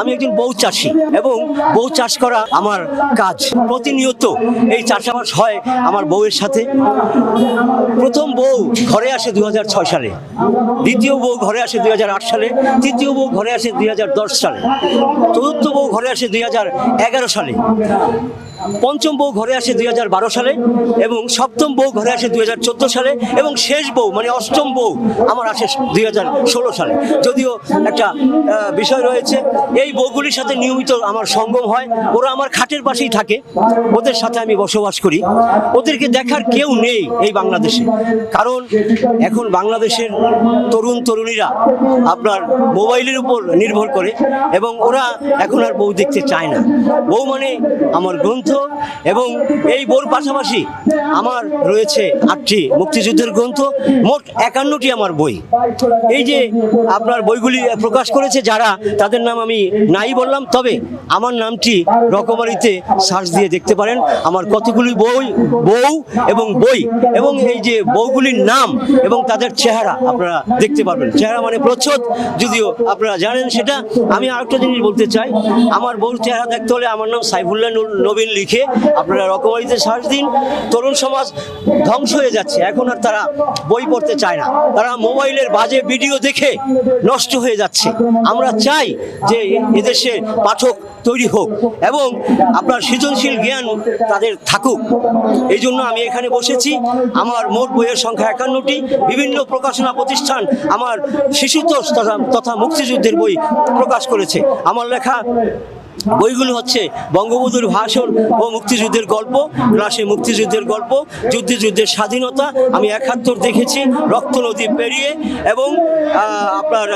আমি একজন বউ চাষি এবং বউ চাষ করা আমার কাজ। প্রতিনিয়ত এই চাষাবাস হয় আমার বউয়ের সাথে। প্রথম বউ ঘরে আসে দু হাজার ছয় সালে, দ্বিতীয় বউ ঘরে আসে দুই হাজার আট সালে, তৃতীয় বউ ঘরে আসে দুই হাজার দশ সালে, চতুর্থ বউ ঘরে আসে দুই হাজার এগারো সালে, পঞ্চম বউ ঘরে আসে দুই হাজার বারো সালে এবং সপ্তম বউ ঘরে আসে দুই হাজার চোদ্দ সালে এবং শেষ বউ মানে অষ্টম বউ আমার আসে দুই হাজার ষোলো সালে। যদিও একটা বিষয় রয়েছে এই বউগুলির সাথে নিয়মিত আমার সঙ্গম হয়। ওরা আমার খাটের পাশেই থাকে। ওদের সাথে আমি বসবাস করি। ওদেরকে দেখার কেউ নেই এই বাংলাদেশে। কারণ এখন বাংলাদেশের তরুণ তরুণীরা আপনার মোবাইলের উপর নির্ভর করে এবং ওরা এখন আর বউ দেখতে চায় না। বউ মানে আমার গ্রন্থ এবং এই বউর পাশাপাশি আমার রয়েছে আটটি মুক্তিযুদ্ধের গ্রন্থ, মোট একান্নটি আমার বই। এই যে আপনার বইগুলি প্রকাশ করেছে যারা, তাদের নাম আমি নাই বললাম, তবে আমার নামটি রকমারিতে সার্চ দিয়ে দেখতে পারেন। আমার কতগুলি বই, বউ এবং বই, এবং এই যে বউগুলির নাম এবং তাদের চেহারা আপনারা দেখতে পারবেন। চেহারা মানে প্রচ্ছদ, যদিও আপনারা জানেন সেটা। আমি আরেকটা জিনিস বলতে চাই, আমার বউর চেহারা দেখতে হলে আমার নাম সাইফুল্লাহ নবীন লিখে আপনারা রকমারিতে সার্চ দিন। তরুণ সমাজ ধ্বংস হয়ে যাচ্ছে, এখন আর তারা বই পড়তে চায় না। তারা মোবাইলের বাজে ভিডিও দেখে নষ্ট হয়ে যাচ্ছে। আমরা চাই যে এদেশে পাঠক তৈরি হোক এবং আপনার সৃজনশীল জ্ঞান তাদের থাকুক। এই জন্য আমি এখানে বসেছি। আমার মোট বইয়ের সংখ্যা একান্নটি। বিভিন্ন প্রকাশনা প্রতিষ্ঠান আমার শিশুতোষ তথা তথা মুক্তিযুদ্ধের বই প্রকাশ করেছে। আমার লেখা বইগুলো হচ্ছে বঙ্গবন্ধুর ভাষণ ও মুক্তিযুদ্ধের গল্প ক্লাসে মুক্তিযুদ্ধের গল্প যুদ্ধে যুদ্ধের স্বাধীনতা, আমি একাত্তর দেখেছি, রক্ত নদী পেরিয়ে এবং আপনার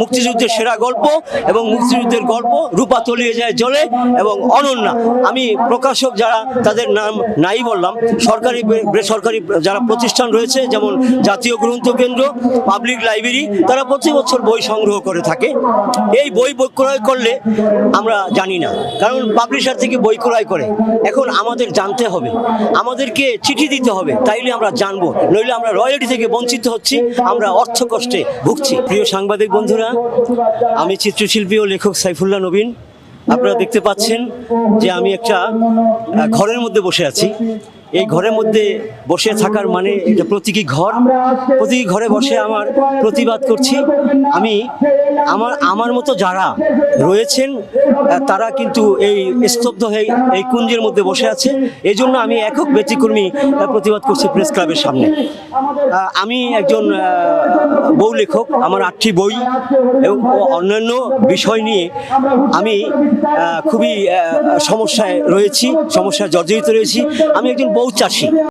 মুক্তিযুদ্ধের সেরা গল্প এবং মুক্তিযুদ্ধের গল্প রূপা তলিয়ে যায় জলে এবং অনন্যা। আমি প্রকাশক যারা, তাদের নাম নাই বললাম, সরকারি বেসরকারি যারা প্রতিষ্ঠান রয়েছে, যেমন জাতীয় গ্রন্থ কেন্দ্র, পাবলিক লাইব্রেরি, তারা প্রতি বছর বই সংগ্রহ করে থাকে। এই বই ক্রয় করলে আমরা জানি না। কারণ পাবলিশার থেকে বই ক্রয় করে। এখন আমাদের জানতে হবে। আমাদেরকে চিঠি দিতে হবে। তাইলে আমরা জানব। নইলে আমরা রয়্যালটি থেকে বঞ্চিত হচ্ছি। আমরা অর্থ কষ্টে ভুগছি। প্রিয় সাংবাদিক বন্ধুরা, আমি চিত্রশিল্পী ও লেখক সাইফুল্লাহ নবীন। আপনারা দেখতে পাচ্ছেন যে আমি একটা ঘরের মধ্যে বসে আছি। এই ঘরের মধ্যে বসে থাকার মানে এটা প্রতীকী ঘর। প্রতীকী ঘরে বসে আমার প্রতিবাদ করছি। আমি আমার আমার মতো যারা রয়েছেন তারা কিন্তু এই স্তব্ধ হয়ে এই কুঞ্জের মধ্যে বসে আছে। এই জন্য আমি একক ব্যতিক্রমী প্রতিবাদ করছি প্রেস ক্লাবের সামনে। আমি একজন বউ লেখক, আমার আটটি বই এবং অন্যান্য বিষয় নিয়ে আমি খুবই সমস্যায় রয়েছি সমস্যায় জর্জরিত রয়েছি। আমি একজন বউ চাষি।